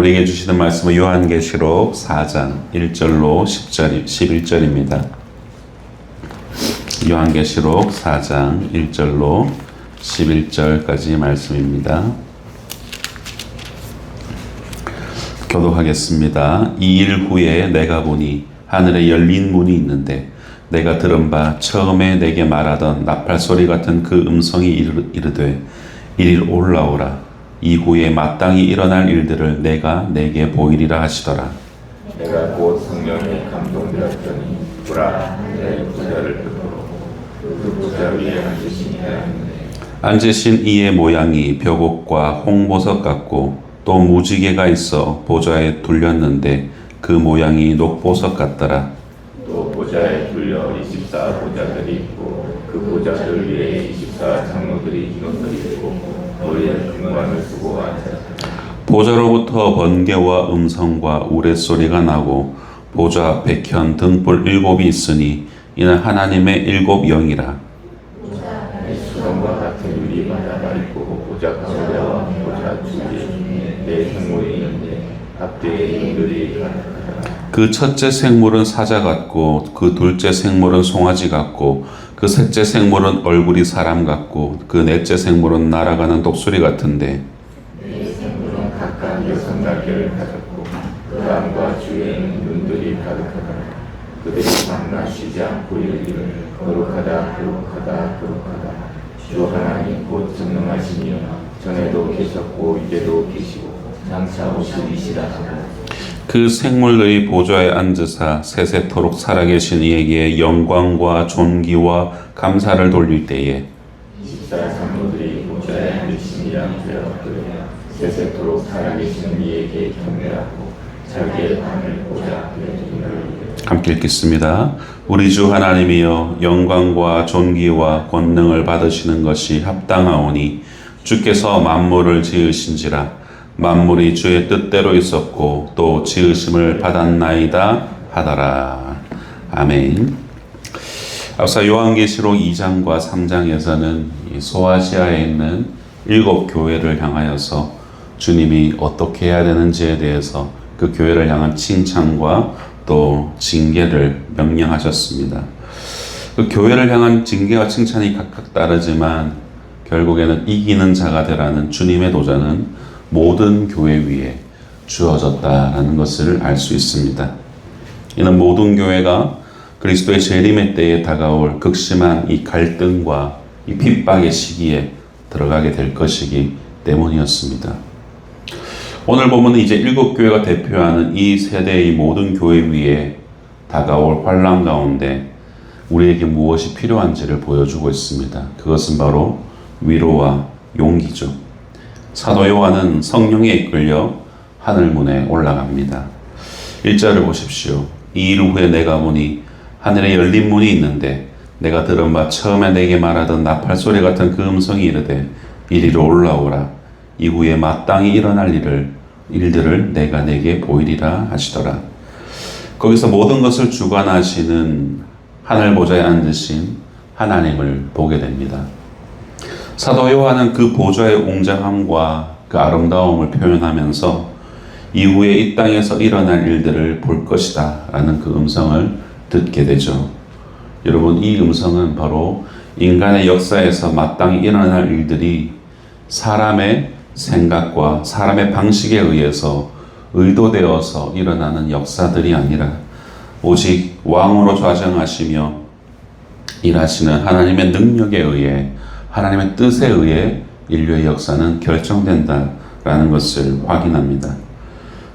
우리에게 주시는 말씀은 요한계시록 4장 1절로 10절, 11절입니다. 요한계시록 4장 1절로 11절까지 말씀입니다. 교독하겠습니다. 이 일 후에 내가 보니 하늘에 열린 문이 있는데 내가 들은 바 처음에 내게 말하던 나팔 소리 같은 그 음성이 이르- 이르되 이리 올라오라 이후에 마땅히 일어날 일들을 내가 내게 보이리라 하시더라. 내가 곧 성령에 감동되었더니 보라 하늘의 부자를 듣고 그 부자 위에 앉으신 이하였는데 앉으신 이의 모양이 벽옥과 홍보석 같고 또 무지개가 있어 보좌에 둘렸는데 그 모양이 녹보석 같더라. 또 보좌에 둘려 24 보좌들이 있고 그 보좌들 위에 24 장로들이 기노들이 있고 머리에 금관을 쓰고 앉았다 보좌로부터 번개와 음성과 우레소리가 나고 보좌 백현 등불 일곱이 있으니 이는 하나님의 일곱 영이라. 수dom과 같은 유리 바다가 있고 보좌 가운데와 보좌 주위에 네 생물이 있는데 앞뒤에 영들이 가득하더라 그 첫째 생물은 사자 같고 그 둘째 생물은 송아지 같고 그 셋째 생물은 얼굴이 사람 같고 그 넷째 생물은 날아가는 독수리 같은데. 생물은 각각 여섯 날개를 가졌고 그 안과 주위에는 눈들이 가득하더라 그들이 밤낮 쉬지 않고 이르기를 거룩하다 거룩하다 거룩하다. 주 하나님 곧 전능하시며 전에도 계셨고 이제도 계시고 장차 오시리시라 하고. 그 생물들이 보좌에 앉으사 세세토록 살아계신 이에게 영광과 존귀와 감사를 돌릴 때에 십사 장로들이 보좌에 앉으신 이랑 되었거든 세세토록 살아계신 이에게 경배하고 자기의 밤을 보좌 함께 읽겠습니다. 우리 주 하나님이여 영광과 존귀와 권능을 받으시는 것이 합당하오니 주께서 만물을 지으신지라 만물이 주의 뜻대로 있었고 또 지으심을 받았나이다 하더라. 아멘. 앞서 요한계시록 2장과 3장에서는 이 소아시아에 있는 일곱 교회를 향하여서 주님이 어떻게 해야 되는지에 대해서 그 교회를 향한 칭찬과 또 징계를 명령하셨습니다. 그 교회를 향한 징계와 칭찬이 각각 다르지만 결국에는 이기는 자가 되라는 주님의 도전은 모든 교회 위에 주어졌다라는 것을 알 수 있습니다. 이는 모든 교회가 그리스도의 재림의 때에 다가올 극심한 이 갈등과 이 핍박의 시기에 들어가게 될 것이기 때문이었습니다. 오늘 보면 이제 일곱 교회가 대표하는 이 세대의 모든 교회 위에 다가올 환란 가운데 우리에게 무엇이 필요한지를 보여주고 있습니다. 그것은 바로 위로와 용기죠. 사도 요한은 성령에 이끌려 하늘문에 올라갑니다. 1절을 보십시오. 이일 후에 내가 보니 하늘에 열린 문이 있는데 내가 들은 바 처음에 내게 말하던 나팔 소리 같은 그 음성이 이르되 이리로 올라오라 이후에 마땅히 일어날 일을 일들을 내가 내게 보이리라 하시더라. 거기서 모든 것을 주관하시는 하늘 보좌에 앉으신 하나님을 보게 됩니다. 사도 요한은 그 보좌의 웅장함과 그 아름다움을 표현하면서 이후에 이 땅에서 일어날 일들을 볼 것이다 라는 그 음성을 듣게 되죠. 여러분, 이 음성은 바로 인간의 역사에서 마땅히 일어날 일들이 사람의 생각과 사람의 방식에 의해서 의도되어서 일어나는 역사들이 아니라 오직 왕으로 좌정하시며 일하시는 하나님의 능력에 의해 하나님의 뜻에 의해 인류의 역사는 결정된다라는 것을 확인합니다.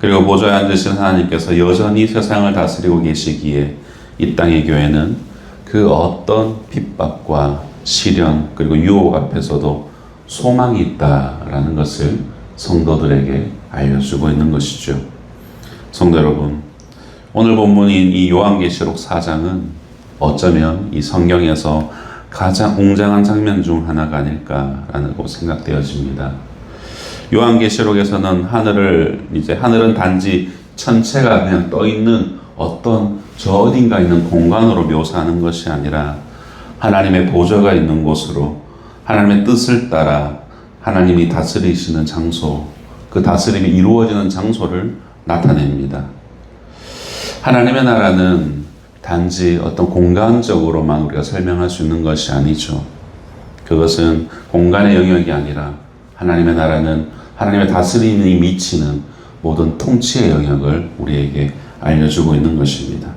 그리고 보좌에 앉으신 하나님께서 여전히 세상을 다스리고 계시기에 이 땅의 교회는 그 어떤 핍박과 시련 그리고 유혹 앞에서도 소망이 있다라는 것을 성도들에게 알려주고 있는 것이죠. 성도 여러분, 오늘 본문인 이 요한계시록 4장은 어쩌면 이 성경에서 가장 웅장한 장면 중 하나가 아닐까라고 생각되어집니다. 요한계시록에서는 하늘을 이제 하늘은 단지 천체가 그냥 떠 있는 어떤 저 어딘가 있는 공간으로 묘사하는 것이 아니라 하나님의 보좌가 있는 곳으로 하나님의 뜻을 따라 하나님이 다스리시는 장소 그 다스림이 이루어지는 장소를 나타냅니다. 하나님의 나라는 단지 어떤 공간적으로만 우리가 설명할 수 있는 것이 아니죠. 그것은 공간의 영역이 아니라 하나님의 나라는 하나님의 다스림이 미치는 모든 통치의 영역을 우리에게 알려주고 있는 것입니다.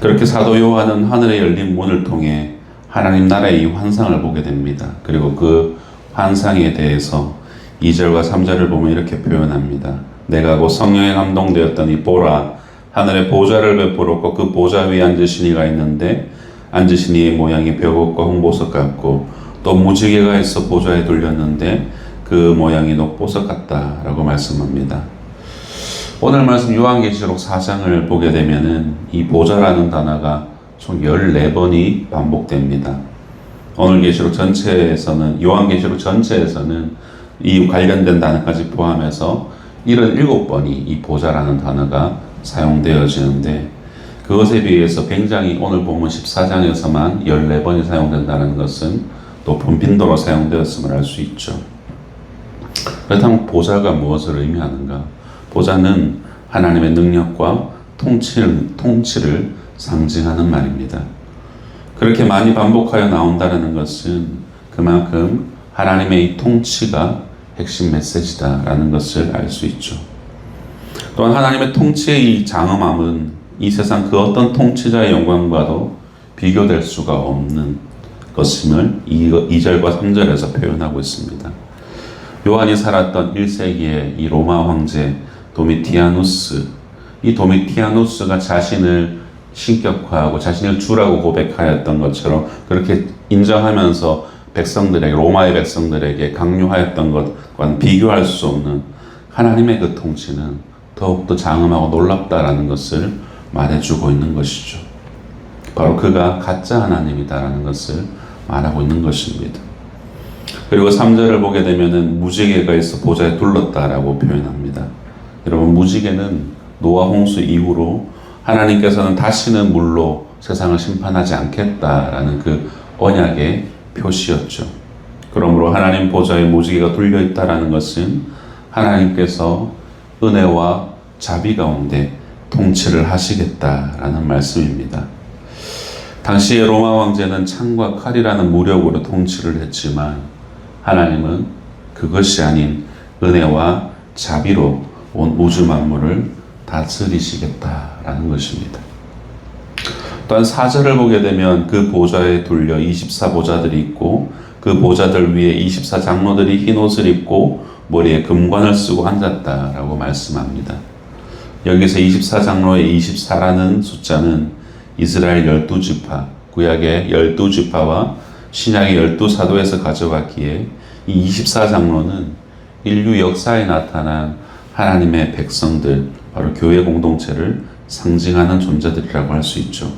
그렇게 사도 요한은 하늘에 열린 문을 통해 하나님 나라의 이 환상을 보게 됩니다. 그리고 그 환상에 대해서 2절과 3절을 보면 이렇게 표현합니다. 내가 곧 성령에 감동되었더니 보라 하늘에 보좌를 베풀었고 그 보좌 위에 앉으신 이가 있는데 앉으신 이의 모양이 벽옥과 홍보석 같고 또 무지개가 있어 보좌에 돌렸는데 그 모양이 녹보석 같다라고 말씀합니다. 오늘 말씀 요한계시록 4장을 보게 되면은 이 보좌라는 단어가 총 14번이 반복됩니다. 오늘 계시록 전체에서는 요한계시록 전체에서는 이 관련된 단어까지 포함해서 77번이 이 보좌라는 단어가 사용되어지는데 그것에 비해서 굉장히 오늘 보면 14장에서만 14번이 사용된다는 것은 높은 빈도로 사용되었음을 알 수 있죠. 그렇다면 보좌가 무엇을 의미하는가? 보좌는 하나님의 능력과 통치를, 통치를 상징하는 말입니다. 그렇게 많이 반복하여 나온다는 것은 그만큼 하나님의 이 통치가 핵심 메시지다라는 것을 알 수 있죠. 또한 하나님의 통치의 이 장엄함은 이 세상 그 어떤 통치자의 영광과도 비교될 수가 없는 것임을 2절과 3절에서 표현하고 있습니다. 요한이 살았던 1세기의 이 로마 황제 도미티아누스, 이 도미티아누스가 자신을 신격화하고 자신을 주라고 고백하였던 것처럼 그렇게 인정하면서 백성들에게 로마의 백성들에게 강요하였던 것과는 비교할 수 없는 하나님의 그 통치는 더욱더 장엄하고 놀랍다라는 것을 말해주고 있는 것이죠. 바로 그가 가짜 하나님이다라는 것을 말하고 있는 것입니다. 그리고 3절을 보게 되면은 무지개가 있어 보좌에 둘렀다라고 표현합니다. 여러분 무지개는 노아 홍수 이후로 하나님께서는 다시는 물로 세상을 심판하지 않겠다라는 그 언약의 표시였죠. 그러므로 하나님 보좌에 무지개가 둘려 있다라는 것은 하나님께서 은혜와 자비 가운데 통치를 하시겠다라는 말씀입니다. 당시의 로마 왕제는 창과 칼이라는 무력으로 통치를 했지만 하나님은 그것이 아닌 은혜와 자비로 온 우주 만물을 다스리시겠다라는 것입니다. 또한 사절을 보게 되면 그 보좌에 둘려 24보좌들이 있고 그 보좌들 위에 24장로들이 흰 옷을 입고 머리에 금관을 쓰고 앉았다라고 말씀합니다. 여기서 24장로의 24라는 숫자는 이스라엘 12지파, 구약의 12지파와 신약의 12사도에서 가져왔기에 이 24장로는 인류 역사에 나타난 하나님의 백성들, 바로 교회 공동체를 상징하는 존재들이라고 할 수 있죠.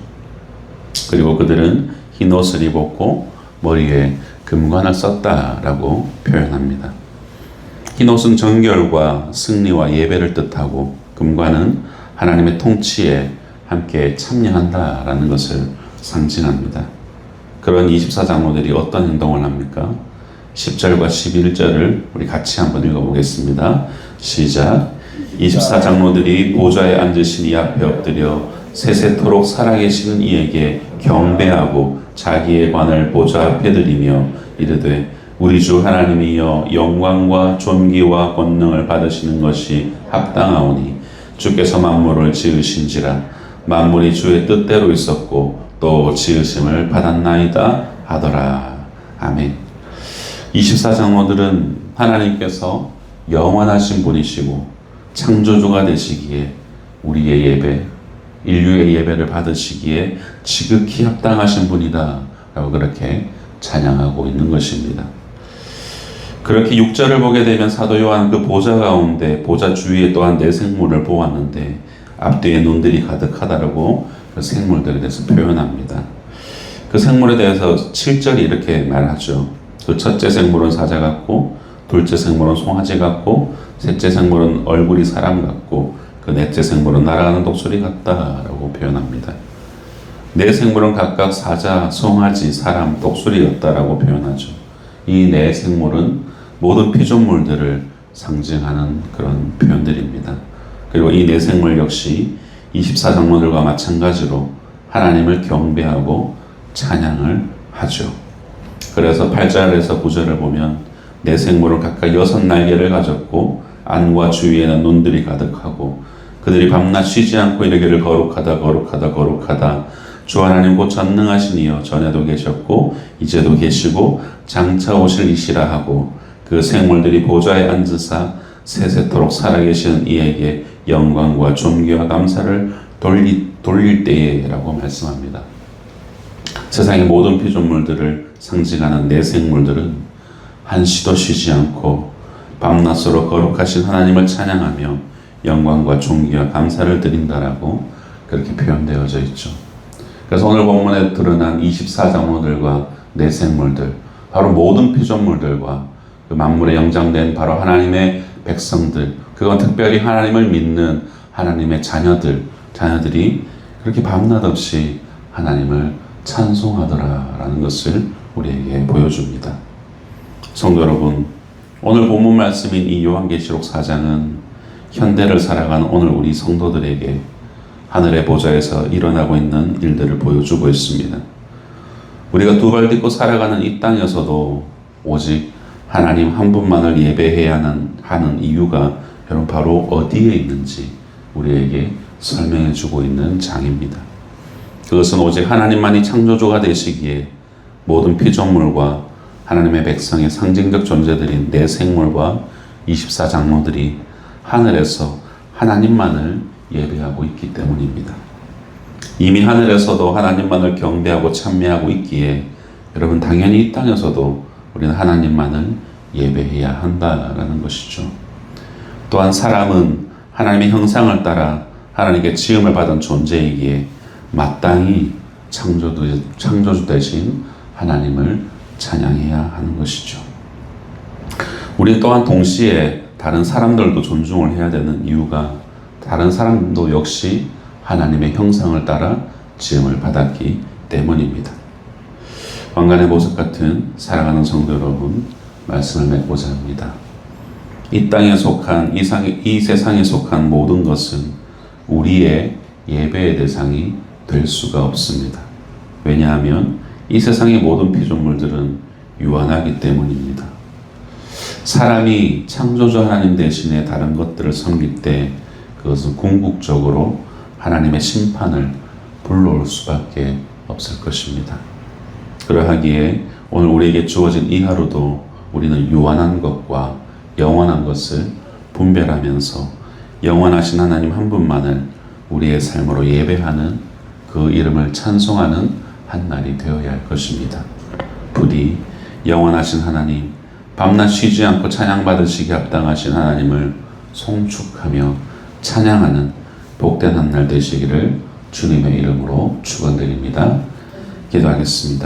그리고 그들은 흰 옷을 입었고 머리에 금관을 썼다라고 표현합니다. 흰 옷은 정결과 승리와 예배를 뜻하고 금관은 하나님의 통치에 함께 참여한다라는 것을 상징합니다. 그런 24장로들이 어떤 행동을 합니까? 10절과 11절을 우리 같이 한번 읽어보겠습니다. 시작. 24장로들이 보좌에 앉으신 이 앞에 엎드려 세세토록 살아계시는 이에게 경배하고 자기의 관을 보좌 앞에 드리며 이르되 우리 주 하나님이여 영광과 존귀와 권능을 받으시는 것이 합당하오니 주께서 만물을 지으신지라 만물이 주의 뜻대로 있었고 또 지으심을 받았나이다 하더라. 아멘. 24장로들은 하나님께서 영원하신 분이시고 창조주가 되시기에 우리의 예배, 인류의 예배를 받으시기에 지극히 합당하신 분이다. 라고 그렇게 찬양하고 있는 것입니다. 그렇게 6절을 보게 되면 사도 요한 그 보좌 가운데 보좌 주위에 또한 네 생물을 보았는데 앞뒤에 눈들이 가득하다라고 그 생물들에 대해서 표현합니다. 그 생물에 대해서 7절이 이렇게 말하죠. 그 첫째 생물은 사자 같고 둘째 생물은 송아지 같고 셋째 생물은 얼굴이 사람 같고 그 넷째 생물은 날아가는 독수리 같다라고 표현합니다. 네 생물은 각각 사자, 송아지, 사람, 독수리였다라고 표현하죠. 이 네 생물은 모든 피조물들을 상징하는 그런 표현들입니다. 그리고 이 내생물 역시 24장로들과 마찬가지로 하나님을 경배하고 찬양을 하죠. 그래서 8절에서 9절을 보면 내 생물은 각각 여섯 날개를 가졌고 안과 주위에는 눈들이 가득하고 그들이 밤낮 쉬지 않고 이르기를 거룩하다 거룩하다 거룩하다 주 하나님 곧 전능하시니여 전에도 계셨고 이제도 계시고 장차 오실 이시라 하고 그 생물들이 보좌에 앉으사 세세토록 살아계신 이에게 영광과 존귀와 감사를 돌리, 돌릴 때에라고 말씀합니다. 세상의 모든 피조물들을 상징하는 내 생물들은 한시도 쉬지 않고 밤낮으로 거룩하신 하나님을 찬양하며 영광과 존귀와 감사를 드린다라고 그렇게 표현되어져 있죠. 그래서 오늘 본문에 드러난 24장로들과 내 생물들, 바로 모든 피조물들과 그 만물에 영장된 바로 하나님의 백성들, 그건 특별히 하나님을 믿는 하나님의 자녀들, 자녀들이 그렇게 밤낮 없이 하나님을 찬송하더라라는 것을 우리에게 보여줍니다. 성도 여러분, 오늘 본문 말씀인 이 요한계시록 4장은 현대를 살아가는 오늘 우리 성도들에게 하늘의 보좌에서 일어나고 있는 일들을 보여주고 있습니다. 우리가 두 발 딛고 살아가는 이 땅에서도 오직 하나님 한 분만을 예배해야 하는, 하는 이유가 여러분 바로 어디에 있는지 우리에게 설명해 주고 있는 장입니다. 그것은 오직 하나님만이 창조주가 되시기에 모든 피조물과 하나님의 백성의 상징적 존재들인 내 생물과 24장로들이 하늘에서 하나님만을 예배하고 있기 때문입니다. 이미 하늘에서도 하나님만을 경배하고 찬미하고 있기에 여러분 당연히 이 땅에서도 우리는 하나님만을 예배해야 한다라는 것이죠. 또한 사람은 하나님의 형상을 따라 하나님께 지음을 받은 존재이기에 마땅히 창조주, 창조주 대신 하나님을 찬양해야 하는 것이죠. 우리 또한 동시에 다른 사람들도 존중을 해야 되는 이유가 다른 사람도 역시 하나님의 형상을 따라 지음을 받았기 때문입니다. 왕관의 모습 같은 사랑하는 성도 여러분, 말씀을 맺고자 합니다. 이 땅에 속한, 이, 상, 이 세상에 속한 모든 것은 우리의 예배의 대상이 될 수가 없습니다. 왜냐하면 이 세상의 모든 피조물들은 유한하기 때문입니다. 사람이 창조주 하나님 대신에 다른 것들을 섬길 때 그것은 궁극적으로 하나님의 심판을 불러올 수밖에 없을 것입니다. 그러하기에 오늘 우리에게 주어진 이 하루도 우리는 유한한 것과 영원한 것을 분별하면서 영원하신 하나님 한 분만을 우리의 삶으로 예배하는 그 이름을 찬송하는 한 날이 되어야 할 것입니다. 부디 영원하신 하나님, 밤낮 쉬지 않고 찬양받으시기 합당하신 하나님을 송축하며 찬양하는 복된 한 날 되시기를 주님의 이름으로 축원드립니다. 기도하겠습니다.